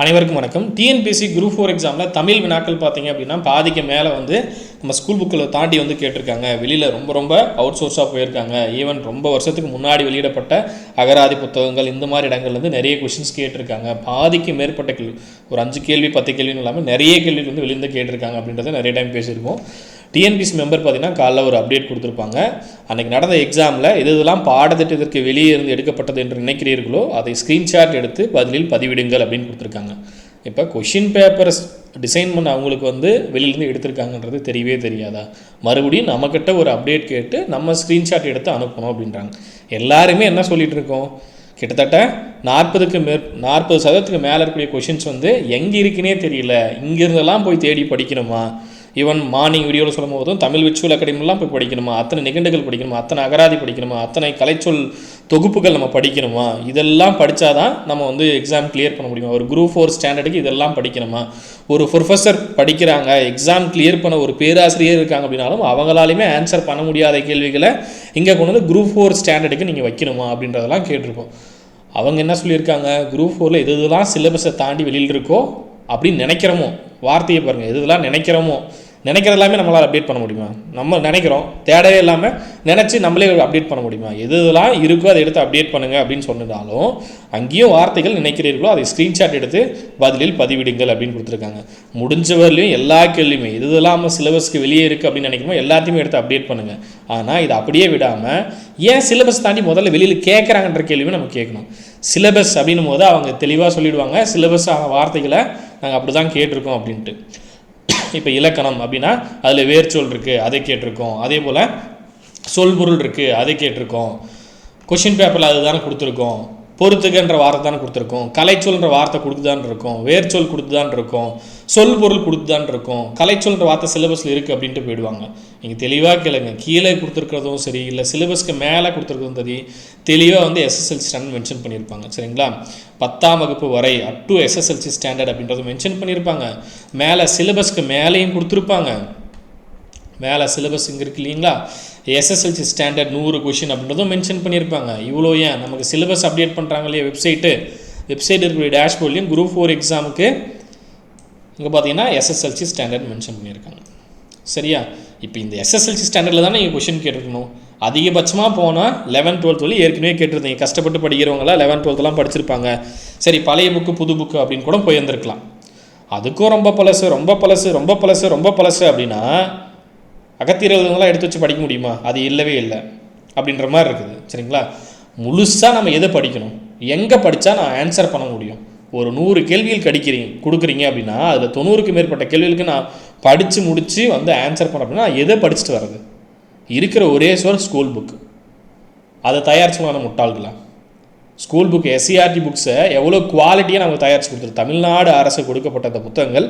அனைவருக்கும் வணக்கம். TNPSC group four எக்ஸாமில் தமிழ் வினாக்கள் பார்த்தீங்க அப்படின்னா பாதிக்கு மேலே வந்து நம்ம ஸ்கூல் புக்கில் தாண்டி வந்து கேட்டிருக்காங்க. வெளியில் ரொம்ப ரொம்ப அவுட் சோர்ஸாக போயிருக்காங்க. ஈவன் ரொம்ப வருஷத்துக்கு முன்னாடி வெளியிடப்பட்ட அகராதி புத்தகங்கள் இந்த மாதிரி இடங்கள்லேருந்து நிறைய கொஷின்ஸ் கேட்டிருக்காங்க. பாதிக்கு மேற்பட்ட கேள்வி ஒரு அஞ்சு கேள்வி பத்து கேள்வின்னு இல்லாமல் நிறைய கேள்வி வந்து வெளியிருந்து கேட்டிருக்காங்க அப்படின்றத நிறைய டைம் பேசியிருக்கோம். டிஎன்பிசி மெம்பர் பார்த்தீங்கன்னா காலைல ஒரு அப்டேட் கொடுத்துருப்பாங்க. அன்றைக்கி நடந்த எக்ஸாமில் எது இதெல்லாம் பாடத்திட்டத்திற்கு வெளியே இருந்து எடுக்கப்பட்டது என்று நினைக்கிறீர்களோ அதை ஸ்க்ரீன்ஷாட் எடுத்து பதிலில் பதிவிடுங்கள் அப்படின்னு கொடுத்துருக்காங்க. இப்போ கொஷின் பேப்பர்ஸ் டிசைன் பண்ண அவங்களுக்கு வந்து வெளியிலேருந்து எடுத்திருக்காங்கன்றது தெரியவே தெரியாதா? மறுபடியும் நம்மக்கிட்ட ஒரு அப்டேட் கேட்டு நம்ம ஸ்க்ரீன்ஷாட் எடுத்து அனுப்பணும் அப்படின்றாங்க. எல்லாருமே என்ன சொல்லிகிட்டு இருக்கோம்? கிட்டத்தட்ட நாற்பதுக்கு மேற் நாற்பது சதவீதத்துக்கு மேலே இருக்கக்கூடிய கொஷின்ஸ் வந்து எங்கே இருக்குன்னே தெரியல. இங்கேருந்தெல்லாம் போய் தேடி படிக்கணுமா? ஈவன் மார்னிங் வீடியோவில் சொல்லும் போதும் தமிழ் விச்சுவல் அகாடமிலாம் போய் படிக்கணுமா? அத்தனை நிகண்டுகள் படிக்கணுமா? அத்தனை அகராதி படிக்கணுமா? அத்தனை கலைச்சொல் தொகுப்புகள் நம்ம படிக்கணுமா? இதெல்லாம் படித்தா தான் நம்ம வந்து எக்ஸாம் கிளியர் பண்ண முடியுமா? ஒரு குரூப் ஃபோர் ஸ்டாண்டர்டுக்கு இதெல்லாம் படிக்கணுமா? ஒரு ப்ரொஃபஸர் படிக்கிறாங்க எக்ஸாம் கிளியர் பண்ண ஒரு பேராசிரியர் இருக்காங்க அப்படின்னாலும் அவங்களாலையுமே ஆன்சர் பண்ண முடியாத கேள்விகளை இங்கே கொண்டு வந்து குரூப் ஃபோர் ஸ்டாண்டர்டுக்கு நீங்கள் வைக்கணுமா? அப்படின்றதெல்லாம் கேட்டிருக்கோம். அவங்க என்ன சொல்லியிருக்காங்க? குரூப் ஃபோரில் எது இதெல்லாம் சிலபஸை தாண்டி வெளியில் இருக்கோ அப்படின்னு நினைக்கிறோமோ? வார்த்தையை பாருங்கள் எது இதெல்லாம் நினைக்கிறோமோ? நினைக்கிற எல்லாமே நம்மளால் அப்டேட் பண்ண முடியுமா? நம்ம நினைக்கிறோம். தேடவே இல்லாமல் நினச்சி நம்மளே அப்டேட் பண்ண முடியுமா? எது இதெல்லாம் இருக்கோ அதை எடுத்து அப்டேட் பண்ணுங்கள் அப்படின்னு சொன்னதாலும் அங்கேயும் வார்த்தைகள் நினைக்கிறீர்களோ அதை ஸ்க்ரீன்ஷாட் எடுத்து பதிலில் பதிவிடுங்கள் அப்படின்னு கொடுத்துருக்காங்க. முடிஞ்சவரையிலையும் எல்லா கேள்வியுமே இது இல்லாமல் சிலபஸ்க்கு வெளியே இருக்குது அப்படின்னு நினைக்கிறோமோ எல்லாத்தையுமே எடுத்து அப்டேட் பண்ணுங்கள் ஆனால் இதை அப்படியே விடாமல் ஏன் சிலபஸ் தாண்டி முதல்ல வெளியில் கேட்குறாங்கன்ற கேள்வியும் நம்ம கேட்கணும். சிலபஸ் அப்படின்னும் போது அவங்க தெளிவாக சொல்லிடுவாங்க. சிலபஸ் வார்த்தைகளை நாங்கள் அப்படி தான் கேட்டிருக்கோம் அப்படின்ட்டு. இப்போ இலக்கணம் அப்படின்னா அதில் வேர்ச்சொல் இருக்குது அதை கேட்டிருக்கோம். அதே போல் சொல்பொருள் இருக்குது அதை கேட்டிருக்கோம். கொஷின் பேப்பரில் அதுதானே கொடுத்துருக்கோம். பொறுத்துக்கன்ற வார்த்தை தானே கொடுத்துருக்கோம். கலைச்சொல்ன்ற வார்த்தை கொடுத்துதான் இருக்கும். வேர்ச்சொல் கொடுத்துதான் இருக்கும். சொல் பொருள் கொடுத்துதான் இருக்கும். கலைச்சொல்ன்ற வார்த்தை சிலபஸில் இருக்குது அப்படின்ட்டு போயிடுவாங்க. நீங்கள் தெளிவாக கேளுங்க. கீழே கொடுத்துருக்கிறதும் சரி இல்லை சிலபஸ்க்கு மேலே கொடுத்துருக்கிறதும் சரி தெளிவாக வந்து எஸ்எஸ்எல்சி ஸ்டாண்டர்ட் மென்ஷன் பண்ணியிருப்பாங்க. சரிங்களா? பத்தாம் வகுப்பு வரை அப் டு எஸ்எஸ்எல்சி ஸ்டாண்டர்ட் அப்படின்றத மென்ஷன் பண்ணியிருப்பாங்க. மேலே சிலபஸ்க்கு மேலேயும் கொடுத்துருப்பாங்க. மேலே சிலபஸ் இங்கே இருக்கு இல்லைங்களா? எஸ்எஸ்எல்சி ஸ்டாண்டர்ட் நூறு கொஷின் அப்படின்றதும் மென்ஷன் பண்ணியிருப்பாங்க. இவ்வளோ ஏன்? நமக்கு சிலபஸ் அப்டேட் பண்ணுறாங்க இல்லையா வெப்சைட்டு வெப்சைட் இருக்கக்கூடிய டேஷ்போர்ட்லேயும் குரூப் ஃபோர் எக்ஸாமுக்கு இங்கே பார்த்தீங்கன்னா எஸ்எஸ்எல்சி ஸ்டாண்டர்ட் மென்ஷன் பண்ணியிருக்காங்க. சரியா? இப்போ இந்த எஸ்எஸ்எல்சி ஸ்டாண்டர்டில் தானே நீங்கள் கொஷின் கேட்டிருக்கணும்? அதிகபட்சமாக போனால் லெவன் டுவெல்த் வழி ஏற்கனவே கேட்டிருந்தீங்க. கஷ்டப்பட்டு படிக்கிறவங்களாம் லெவன் டுவெல்த்லாம் படிச்சிருப்பாங்க. சரி பழைய புக்கு புது புக்கு அப்படின்னு கூட போயிருந்துருக்கலாம். அதுக்கும் ரொம்ப பழசு ரொம்ப பழசு ரொம்ப பழசு ரொம்ப பழசு அப்படின்னா அகத்தியர்கள்லாம் எடுத்து வச்சு படிக்க முடியுமா? அது இல்லவே இல்லை. அப்படின்ற மாதிரி இருக்குது. சரிங்களா? முழுசாக நம்ம எதை படிக்கணும்? எங்கே படித்தா நான் ஆன்சர் பண்ண முடியும்? ஒரு நூறு கேள்விகள் கடிக்கிறீங்க கொடுக்குறீங்க அப்படின்னா அதில் தொண்ணூறுக்கு மேற்பட்ட கேள்விகளுக்கு நான் படித்து முடித்து வந்து ஆன்சர் பண்ண அப்படின்னா எதை படிச்சுட்டு வர்றது? இருக்கிற ஒரே சோர் ஸ்கூல் புக்கு அதை தயாரிச்சமான முட்டாள்களா? ஸ்கூல் புக் எஸ்சிஆர்டி புக்ஸை எவ்வளோ குவாலிட்டியாக நமக்கு தயாரித்து கொடுத்துரு தமிழ்நாடு அரசு கொடுக்கப்பட்ட அந்த புத்தகங்கள்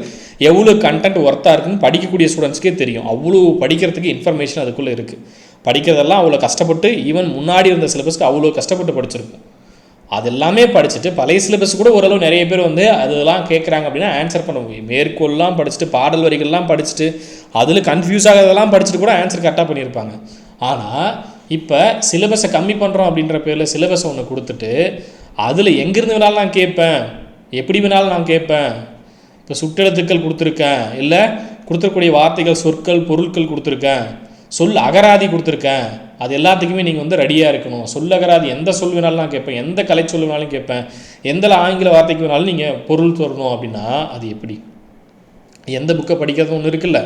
எவ்வளோ கண்டென்ட் ஒர்த்தாக இருக்குன்னு படிக்கக்கூடிய ஸ்டூடெண்ட்ஸ்க்கே தெரியும். அவ்வளோ படிக்கிறதுக்கு இன்ஃபர்மேஷன் அதுக்குள்ளே இருக்குது படிக்கிறதெல்லாம் அவ்வளோ கஷ்டப்பட்டு ஈவன் முன்னாடி இருந்த சிலபஸ்க்கு அவ்வளோ கஷ்டப்பட்டு படிச்சிருக்கும். அது எல்லாமே படிச்சுட்டு பழைய சிலபஸ் கூட ஓரளவு நிறைய பேர் வந்து அதெல்லாம் கேட்குறாங்க அப்படின்னா ஆன்சர் பண்ண முடியும் மேற்கோள்லாம் படிச்சுட்டு பாடல் வரிகள்லாம் படிச்சுட்டு அதில் கன்ஃபியூஸ் ஆகிறதெல்லாம் படிச்சுட்டு கூட ஆன்சர் கரெக்டாக பண்ணியிருப்பாங்க. ஆனால் இப்போ சிலபஸை கம்மி பண்ணுறோம் அப்படின்ற பேரில் சிலபஸை ஒன்று கொடுத்துட்டு அதில் எங்கேருந்து வேணாலும் நான் கேட்பேன். எப்படி வேணாலும் நான் கேட்பேன். இப்போ சுற்றெழுத்துக்கள் கொடுத்துருக்கேன். இல்லை கொடுத்துருக்கூடிய வார்த்தைகள் சொற்கள் பொருட்கள் கொடுத்துருக்கேன். சொல் அகராதி கொடுத்துருக்கேன். அது எல்லாத்துக்குமே நீங்கள் வந்து ரெடியாக இருக்கணும். சொல் அகராதி எந்த சொல் வேணாலும் நான் கேட்பேன். எந்த கலை சொல் வேணாலும் கேட்பேன். எந்த ஆங்கில வார்த்தைக்கு வேணாலும் நீங்கள் பொருள் தரணும் அப்படின்னா அது எப்படி? எந்த புக்கை படிக்கிறது ஒன்று இருக்குல்ல?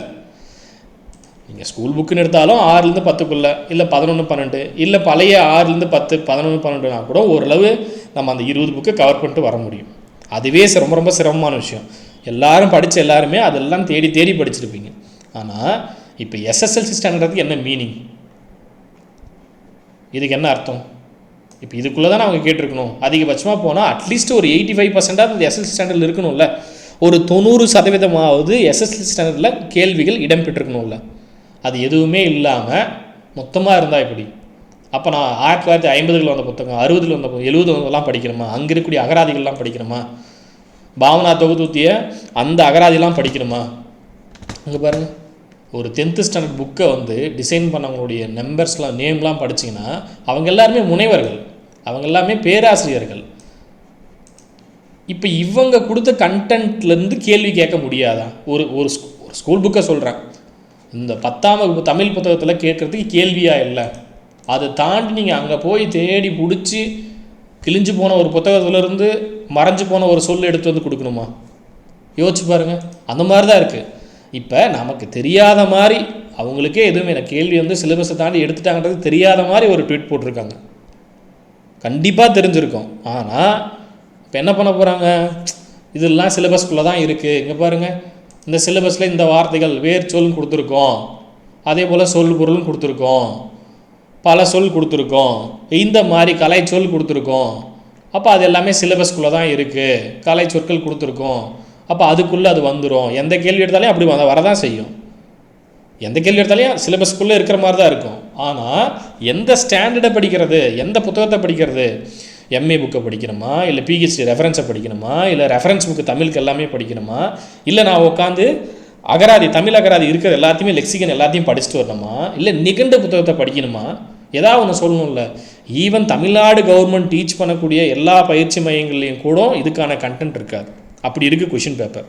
நீங்கள் ஸ்கூல் புக்குன்னு எடுத்தாலும் ஆறுலேருந்து பத்துக்குள்ளே இல்லை பதினொன்று பன்னெண்டு இல்லை பழைய ஆறுலேருந்து பத்து பதினொன்று பன்னெண்டுனா கூட ஓரளவு நம்ம அந்த இருபது புக்கு கவர் பண்ணிட்டு வர முடியும். அதுவே ரொம்ப ரொம்ப சிரமமான விஷயம். எல்லாரும் படித்த எல்லாருமே அதெல்லாம் தேடி தேடி படிச்சிருப்பீங்க. ஆனால் இப்போ எஸ்எஸ்எல்சி ஸ்டாண்டர்டுக்கு என்ன மீனிங் இதுக்கு என்ன அர்த்தம்? இப்போ இதுக்குள்ளே தான் அவங்க கேட்டிருக்கணும். அதிகபட்சமாக போனால் அட்லீஸ்ட் ஒரு எயிட்டி ஃபைவ் பர்சென்டாக அந்த எஸ்எஸ்எல்சி ஸ்டாண்டர்டில் இருக்கணும்ல. ஒரு தொண்ணூறு சதவீதமாவது எஸ்எஸ்எல்சி ஸ்டாண்டர்டில் கேள்விகள் இடம்பெற்றிருக்கணும்ல. அது எதுவுமே இல்லாமல் மொத்தமாக இருந்தால் இப்படி அப்போ நான் ஆயிரத்தி தொள்ளாயிரத்தி ஐம்பதுகளில் வந்த புத்தகம் அறுபதில் வந்த புத்தகம் எழுபது வந்ததெல்லாம் படிக்கணுமா? அங்கே இருக்கக்கூடிய அகராதிகள்லாம் படிக்கணுமா? பாவனா தொகுத்தூத்திய அந்த அகராதிலாம் படிக்கணுமா? இங்கே பாருங்கள் ஒரு டென்த்து ஸ்டாண்டர்ட் புக்கை வந்து டிசைன் பண்ணவங்களுடைய நம்பர்ஸ்லாம் நேம்லாம் படிச்சீங்கன்னா அவங்க எல்லாருமே முனைவர்கள். அவங்க எல்லாமே பேராசிரியர்கள். இப்போ இவங்க கொடுத்த கண்டென்ட்லேருந்து கேள்வி கேட்க முடியாதா? ஒரு ஒரு ஸ்கூ- ஒரு ஸ்கூல் புக்கை சொல்கிறேன் இந்த பத்தாம் வகுப்பு தமிழ் புத்தகத்தில் கேட்குறதுக்கு கேள்வியாக இல்லை. அதை தாண்டி நீங்கள் அங்கே போய் தேடி பிடிச்சி கிழிஞ்சு போன ஒரு புத்தகத்துலேருந்து மறைஞ்சு போன ஒரு சொல் எடுத்து வந்து கொடுக்கணுமா? யோசிச்சு பாருங்க. அந்த மாதிரி தான் இருக்குது இப்போ நமக்கு தெரியாத மாதிரி அவங்களுக்கே எதுவுமே எனக்கு கேள்வி வந்து சிலபஸை தாண்டி எடுத்துட்டாங்கன்றது தெரியாத மாதிரி ஒரு ட்வீட் போட்டிருக்காங்க. கண்டிப்பாக தெரிஞ்சிருக்கும். ஆனால் இப்போ என்ன பண்ண போகிறாங்க இதெல்லாம் சிலபஸ்க்குள்ளே தான் இருக்குது இங்கே பாருங்கள் இந்த சிலபஸில் இந்த வார்த்தைகள் வேர் சொல் கொடுத்துருக்கோம். அதே போல் சொல் பொருளும் கொடுத்துருக்கோம். பல சொல் கொடுத்துருக்கோம். இந்த மாதிரி கலை சொல் கொடுத்துருக்கோம். அப்போ அது எல்லாமே சிலபஸ்க்குள்ளே தான் இருக்குது கலை சொற்கள் கொடுத்துருக்கோம். அப்போ அதுக்குள்ளே அது வந்துடும் எந்த கேள்வி எடுத்தாலையும் அப்படி வர வரதான் செய்யும். எந்த கேள்வி எடுத்தாலையும் சிலபஸ்க்குள்ளே இருக்கிற மாதிரி தான் இருக்கும். ஆனால் எந்த ஸ்டாண்டர்டை படிக்கிறது? எந்த புத்தகத்தை படிக்கிறது? எம்ஏ புக்கை படிக்கணுமா? இல்லை பிஹெச்டி ரெஃபரன்ஸை படிக்கணுமா? இல்லை ரெஃபரன்ஸ் புக்கு தமிழுக்கு எல்லாமே படிக்கணுமா? இல்லை நான் உட்காந்து அகராதி தமிழ் அகராதி இருக்கிற எல்லாத்தையுமே லெக்சிகன் எல்லாத்தையும் படிச்சுட்டு வரணுமா? இல்லை நிகண்ட புத்தகத்தை படிக்கணுமா? ஏதாவது ஒன்று சொல்லணும்ல. ஈவன் தமிழ்நாடு கவர்மெண்ட் டீச் பண்ணக்கூடிய எல்லா பயிற்சி மையங்கள்லையும் கூட இதுக்கான கண்டென்ட் இருக்காது. அப்படி இருக்குது கொஷின் பேப்பர்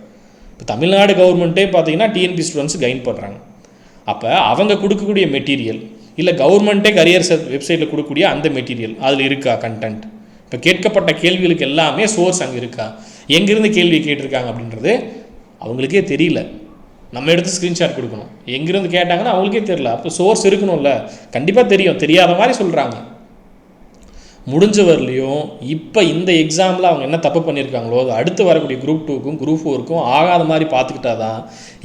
இப்போ தமிழ்நாடு கவர்மெண்ட்டே பார்த்தீங்கன்னா டிஎன்பி ஸ்டூடெண்ட்ஸ் கைன் பண்ணுறாங்க அப்போ அவங்க கொடுக்கக்கூடிய மெட்டீரியல் இல்லை கவர்மெண்ட்டே கரியர் வெப்சைட்டில் கொடுக்கக்கூடிய அந்த மெட்டீரியல் அதில் இருக்கா கண்டென்ட் இப்போ கேட்கப்பட்ட கேள்விகளுக்கு எல்லாமே சோர்ஸ் அங்கே இருக்கா? எங்கேருந்து கேள்வி கேட்டிருக்காங்க அப்படின்றது அவங்களுக்கே தெரியல. நம்ம எடுத்து ஸ்க்ரீன்ஷாட் கொடுக்கணும். எங்கேருந்து கேட்டாங்கன்னா அவங்களுக்கே தெரியல. அப்போ சோர்ஸ் இருக்கணும்ல. கண்டிப்பாக தெரியும். தெரியாத மாதிரி சொல்கிறாங்க முடிஞ்ச வரலையும் இப்போ இந்த எக்ஸாமில் அவங்க என்ன தப்பு பண்ணியிருக்காங்களோ அது அடுத்து வரக்கூடிய குரூப் டூக்கும் குரூப் ஃபோருக்கும் ஆகாத மாதிரி பார்த்துக்கிட்டா தான்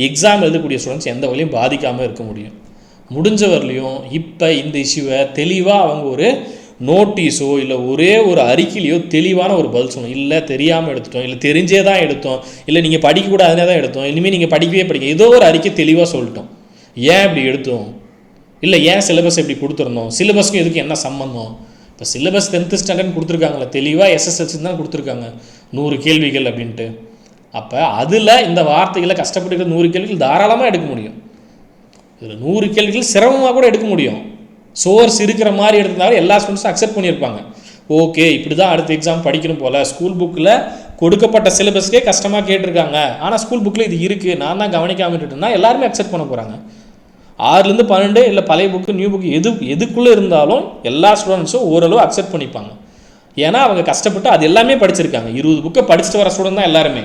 எக்ஸாம் எழுதக்கூடிய ஸ்டூடெண்ட்ஸ் எந்த வழியும் பாதிக்காமல் இருக்க முடியும். முடிஞ்ச வரலையும் இப்போ இந்த இஷ்யூவை தெளிவாக அவங்க ஒரு நோட்டீஸோ இல்லை ஒரே ஒரு அறிக்கையிலையோ தெளிவான ஒரு பதில் சொல்லணும். இல்லை தெரியாமல் எடுத்துட்டோம். இல்லை தெரிஞ்சே தான் எடுத்தோம். இல்லை நீங்கள் படிக்கக்கூடாதுனே தான் எடுத்தோம். இனிமேல் நீங்கள் படிக்கவே படிக்க. ஏதோ ஒரு அறிக்கை தெளிவாக சொல்லிட்டோம். ஏன் இப்படி எடுத்தோம்? இல்லை ஏன் சிலபஸ் இப்படி கொடுத்துருந்தோம் சிலபஸ்க்கும் இதுக்கு என்ன சம்மந்தம் இப்போ சிலபஸ் டென்த்து ஸ்டாண்டர்ட் கொடுத்துருக்காங்களே தெளிவாக எஸ்எஸ்எல்சி தான் கொடுத்துருக்காங்க. நூறு கேள்விகள் அப்படின்ட்டு. அப்போ அதில் இந்த வார்த்தைகளை கஷ்டப்பட்டு நூறு கேள்விகள் தாராளமாக எடுக்க முடியும். இதில் நூறு கேள்விகள் சிரமமாக கூட எடுக்க முடியும். சோர்ஸ் இருக்கிற மாதிரி எடுத்திருந்தாலும் எல்லா ஸ்டூடெண்ட்ஸும் அக்செப்ட் பண்ணியிருப்பாங்க. ஓகே இப்படி தான் அடுத்த எக்ஸாம் படிக்கணும் போல். ஸ்கூல் புக்கில் கொடுக்கப்பட்ட சிலபஸ்க்கே கஷ்டமாக கேட்டிருக்காங்க. ஆனால் ஸ்கூல் புக்கில் இது இருக்குது நான் தான் கவனிக்காம விட்டுட்டேன்னா எல்லாருமே அக்செப்ட் பண்ண போகிறாங்க ஆறுலேருந்து பன்னெண்டு இல்லை பழைய புக்கு நியூ புக்கு எது எதுக்குள்ளே இருந்தாலும் எல்லா ஸ்டூடெண்ட்ஸும் ஓரளவு அக்செப்ட் பண்ணிப்பாங்க. ஏன்னா அவங்க கஷ்டப்பட்டு அது எல்லாமே படிச்சிருக்காங்க. இருபது புக்கை படிச்சுட்டு வர ஸ்டூடெண்ட் தான் எல்லாருமே.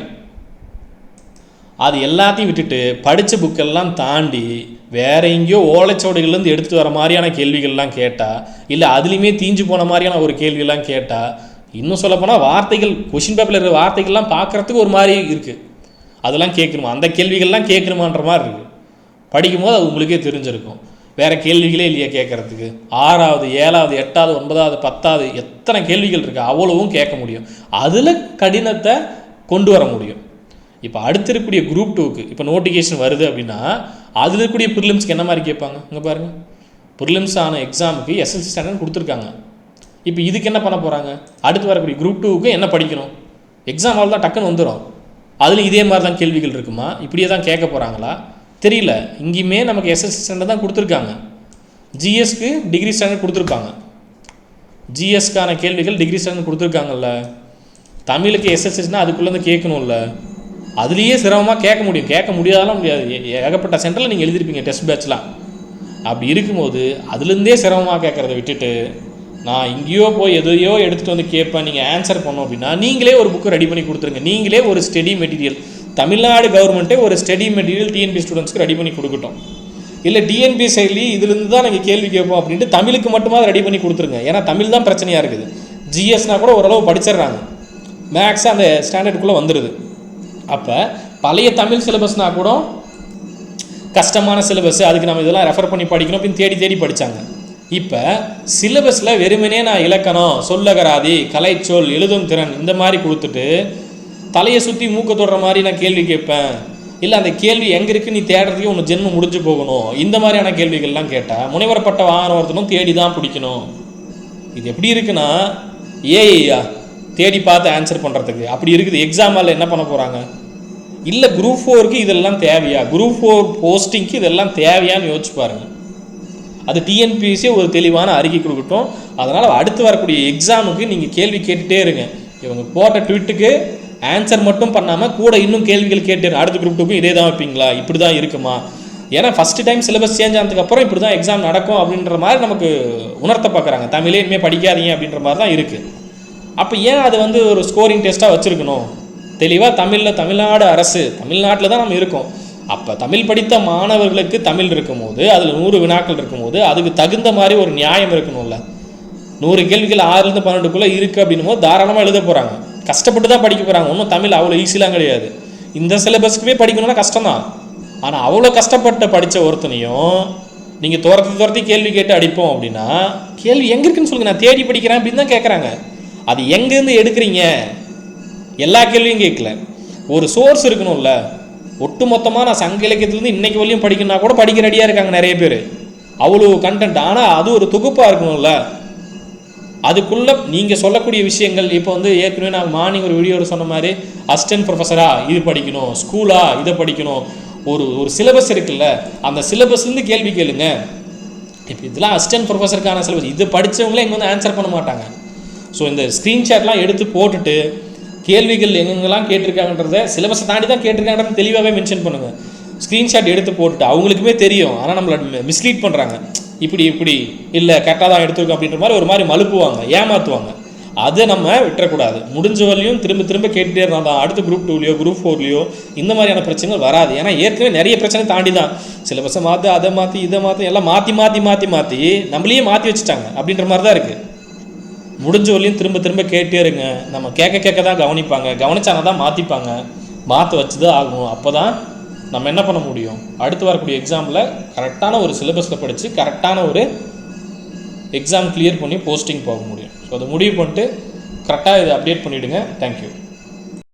அது எல்லாத்தையும் விட்டுட்டு படித்த புக்கெல்லாம் தாண்டி வேற எங்கேயோ ஓலைச்சுவடிகள்லேருந்து எடுத்துகிட்டு வர மாதிரியான கேள்விகள்லாம் கேட்டால் இல்லை அதுலேயுமே தீஞ்சு போன மாதிரியான ஒரு கேள்வியெல்லாம் கேட்டால் இன்னும் சொல்லப்போனால் வார்த்தைகள் கொஷின் பேப்பரில் இருக்கிற வார்த்தைகள்லாம் பார்க்குறதுக்கு ஒரு மாதிரி இருக்குது அதெல்லாம் கேட்கணுமா? அந்த கேள்விகள்லாம் கேட்கணுமான்ற மாதிரி இருக்குது படிக்கும்போது அது உங்களுக்கே தெரிஞ்சிருக்கும். வேறு கேள்விகளே இல்லையா கேட்குறதுக்கு. ஆறாவது ஏழாவது எட்டாவது ஒன்பதாவது பத்தாவது எத்தனை கேள்விகள் இருக்குது அவ்வளவும் கேட்க முடியும். அதில் கடினத்தை கொண்டு வர முடியும். இப்போ அடுத்து இருக்கக்கூடிய குரூப் டூக்கு இப்போ நோட்டிஃபிகேஷன் வருது அப்படின்னா அதில் இருக்கக்கூடிய ப்ரிலிம்ஸ்க்கு என்ன மாதிரி கேட்பாங்க? இங்கே பாருங்கள் ப்ரிலிம்ஸ் ஆன எக்ஸாமுக்கு எஸ்எல்சி ஸ்டாண்டர்ட் கொடுத்துருக்காங்க. இப்போ இதுக்கு என்ன பண்ண போகிறாங்க அடுத்து வரக்கூடிய குரூப் டூவுக்கு என்ன படிக்கணும்? எக்ஸாம் தான் டக்குன்னு வந்துடும் அதில் இதே மாதிரி தான் கேள்விகள் இருக்குமா? இப்படியே தான் கேட்க போகிறாங்களா தெரியல. இங்கேயுமே நமக்கு எஸ்எஸ்சி ஸ்டாண்டர்ட் தான் கொடுத்துருக்காங்க. ஜிஎஸ்க்கு டிகிரி ஸ்டாண்டர்ட் கொடுத்துருப்பாங்க. ஜிஎஸ்க்கான கேள்விகள் டிகிரி ஸ்டாண்டர்ட் கொடுத்துருக்காங்கல்ல. தமிழுக்கு எஸ்எஸ்எஸ்னா அதுக்குள்ளேருந்து கேட்கணும்ல. அதுலேயே சிரமமாக கேட்க முடியும். கேட்க முடியாதெல்லாம் முடியாது. ஏகப்பட்ட சென்டரில் நீங்கள் எழுதிருப்பீங்க டெஸ்ட் பேட்ச்லாம். அப்படி இருக்கும்போது அதுலேருந்தே சிரமமாக கேட்குறத விட்டுட்டு நான் இங்கேயோ போய் எதையோ எடுத்துகிட்டு வந்து கேட்பேன். நீங்கள் ஆன்சர் பண்ணோம் அப்படின்னா நீங்களே ஒரு புக்கு ரெடி பண்ணி கொடுத்துருங்க. நீங்களே ஒரு ஸ்டடி மெட்டீரியல் தமிழ்நாடு கவர்மெண்ட்டே ஒரு ஸ்டடி மெட்டீரியல் டிஎன்பி ஸ்டூடெண்ட்ஸ்க்கு ரெடி பண்ணி கொடுக்கட்டும். இல்லை டிஎன்பி சைட்லேயும் இதுலேருந்து தான் நாங்கள் கேள்வி கேட்போம் அப்படின்ட்டு தமிழுக்கு மட்டுமா ரெடி பண்ணி கொடுத்துருங்க. ஏன்னா தமிழ் தான் பிரச்சனையாக இருக்குது. ஜிஎஸ்னால் கூட ஓரளவு படிச்சிடுறாங்க. மேக்ஸ் அந்த ஸ்டாண்டர்டுக்குள்ளே வந்துடுது அப்போ பழைய தமிழ் சிலபஸ்னால் கூட கஷ்டமான சிலபஸ் அதுக்கு நம்ம இதெல்லாம் ரெஃபர் பண்ணி படிக்கணும் அப்படின்னு தேடி தேடி படித்தாங்க இப்போ சிலபஸில் வெறுமனே நான் இலக்கணம் சொல்லகராதி கலைச்சொல் எழுதும் திறன் இந்த மாதிரி கொடுத்துட்டு தலையை சுற்றி மூக்க தொடுற மாதிரி நான் கேள்வி கேட்பேன். இல்லை அந்த கேள்வி எங்கே இருக்கு நீ தேடுறதுக்கே உன் ஜென்மம் முடிஞ்சு போகணும். இந்த மாதிரியான கேள்விகள்லாம் கேட்டால் முனைவரப்பட்ட வாகனம் ஒருத்தனும் தேடி தான் பிடிக்கணும். இது எப்படி இருக்குன்னா ஏஐயா தேடி பார்த்து ஆன்சர் பண்ணுறதுக்கு அப்படி இருக்குது. எக்ஸாமில் என்ன பண்ண போகிறாங்க இல்லை குரூப் ஃபோருக்கு இதெல்லாம் தேவையா? குரூப் ஃபோர் போஸ்டிங்க்கு இதெல்லாம் தேவையான்னு யோசிச்சு பாருங்கள் அது டிஎன்பிஎஸ்சி ஒரு தெளிவான அறிக்கை கொடுக்கட்டும். அதனால் அடுத்து வரக்கூடிய எக்ஸாமுக்கு நீங்கள் கேள்வி கேட்டுகிட்டே இருங்க. இவங்க போட்ட ட்விட்டுக்கு ஆன்சர் மட்டும் பண்ணாமல் கூட இன்னும் கேள்விகள் கேட்டு அடுத்த குரூப் டூக்கும் இதே தான் வைப்பீங்களா? இப்படி தான் இருக்குமா? ஏன்னா ஃபஸ்ட்டு டைம் சிலபஸ் சேஞ்ச் ஆனதுக்கப்புறம் இப்படி தான் எக்ஸாம் நடக்கும் அப்படின்ற மாதிரி நமக்கு உணர்த்த பார்க்குறாங்க. தமிழே இனிமேல் படிக்காதீங்க அப்படின்ற மாதிரி தான் இருக்குது அப்போ ஏன் அது வந்து ஒரு ஸ்கோரிங் டெஸ்ட்டாக வச்சுருக்கணும்? தெளிவாக தமிழில் தமிழ்நாடு அரசு தமிழ்நாட்டில் தான் நம்ம இருக்கோம். அப்போ தமிழ் படித்த மாணவர்களுக்கு தமிழ் இருக்கும்போது அதில் நூறு வினாக்கள் இருக்கும்போது அதுக்கு தகுந்த மாதிரி ஒரு நியாயம் இருக்கணும்ல. நூறு கேள்விகள் ஆறுலேருந்து பன்னெண்டுக்குள்ளே இருக்குது அப்படின்னும் போது தாராளமாக எழுத போகிறாங்க கஷ்டப்பட்டு தான் படிக்க போகிறாங்க ஒன்றும் தமிழ் அவ்வளோ ஈஸிலாம் கிடையாது. இந்த சிலபஸ்க்குமே படிக்கணும்னா கஷ்டம்தான். ஆனால் அவ்வளோ கஷ்டப்பட்டு படித்த ஒருத்தனையும் நீங்கள் துரத்தி துரத்தி கேள்வி கேட்டு அடிப்போம் அப்படின்னா கேள்வி எங்கே இருக்குன்னு சொல்லுங்கள் நான் தேடி படிக்கிறேன் அப்படின்னு தான் கேட்குறாங்க அது எங்கேருந்து எடுக்கிறீங்க? எல்லா கேள்வியும் கேட்கல. ஒரு சோர்ஸ் இருக்கணும்ல. ஒட்டு மொத்தமாக நான் சங்க இலக்கியத்துலேருந்து இன்னைக்கு வரையும் படிக்கணும்னா கூட படிக்க ரெடியாக இருக்காங்க நிறைய பேர். அவ்வளோ கண்டென்ட் ஆனால் அது ஒரு தொகுப்பாக இருக்கணும்ல. அதுக்குள்ளே நீங்கள் சொல்லக்கூடிய விஷயங்கள் இப்போ வந்து ஏற்கனவே நான் மார்னிங் ஒரு வீடியோவில் சொன்ன மாதிரி அசிஸ்டன்ட் ப்ரொஃபஸரா இது படிக்கணும் ஸ்கூலா இதை படிக்கணும். ஒரு ஒரு சிலபஸ் இருக்குல்ல அந்த சிலபஸ்லேருந்து கேள்வி கேளுங்க. இப்போ இதெல்லாம் அசிஸ்டன்ட் ப்ரொஃபஸருக்கான சிலபஸ் இது படித்தவங்களே இங்கே வந்து ஆன்சர் பண்ண மாட்டாங்க. ஸோ இந்த ஸ்க்ரீன்ஷாட்லாம் எடுத்து போட்டுட்டு கேள்விகள் எங்கெங்கெல்லாம் கேட்டிருக்காங்கன்றத சிலபஸை தாண்டி தான் கேட்டிருக்காங்கன்றத தெளிவாகவே மென்ஷன் பண்ணுங்கள் ஸ்க்ரீன்ஷாட் எடுத்து போட்டுட்டு அவங்களுக்குமே தெரியும். ஆனால் நம்மளை மிஸ்லீட் பண்ணுறாங்க இப்படி இப்படி இல்லை கரெக்டாக தான் எடுத்துருக்கோம் அப்படின்ற மாதிரி ஒரு மாதிரி மலுப்புவாங்க ஏமாற்றுவாங்க அதை நம்ம விட்டுறக்கூடாது. முடிஞ்ச வரையும் திரும்ப திரும்ப கேட்டுகிட்டே இருந்தால் தான். அடுத்த குரூப் டூலையோ குரூப் ஃபோர்லையோ இந்த மாதிரியான பிரச்சனைகள் வராது. ஏன்னா ஏற்கனவே நிறைய பிரச்சனை தாண்டி தான் சிலபஸை மாற்றி அதை மாற்றி இதை மாற்றி எல்லாம் மாற்றி மாற்றி மாற்றி மாற்றி நம்மளையே மாற்றி வச்சுட்டாங்க அப்படின்ற மாதிரி தான் இருக்குது முடிஞ்ச வரையும் திரும்ப திரும்ப கேட்டே இருங்க. நம்ம கேட்க கேட்க தான் கவனிப்பாங்க. கவனிச்சாங்க தான் மாற்றிப்பாங்க மாற்ற வச்சு தான் ஆகும் அப்போ தான் நம்ம என்ன பண்ண முடியும்? அடுத்து வரக்கூடிய எக்ஸாமில் கரெக்டான ஒரு சிலபஸில் படித்து கரெக்டான ஒரு எக்ஸாம் கிளியர் பண்ணி போஸ்டிங் போக முடியும். ஸோ அதை முடிவு பண்ணிட்டு கரெக்டாக இதை அப்டேட் பண்ணிவிடுங்க தேங்க்யூ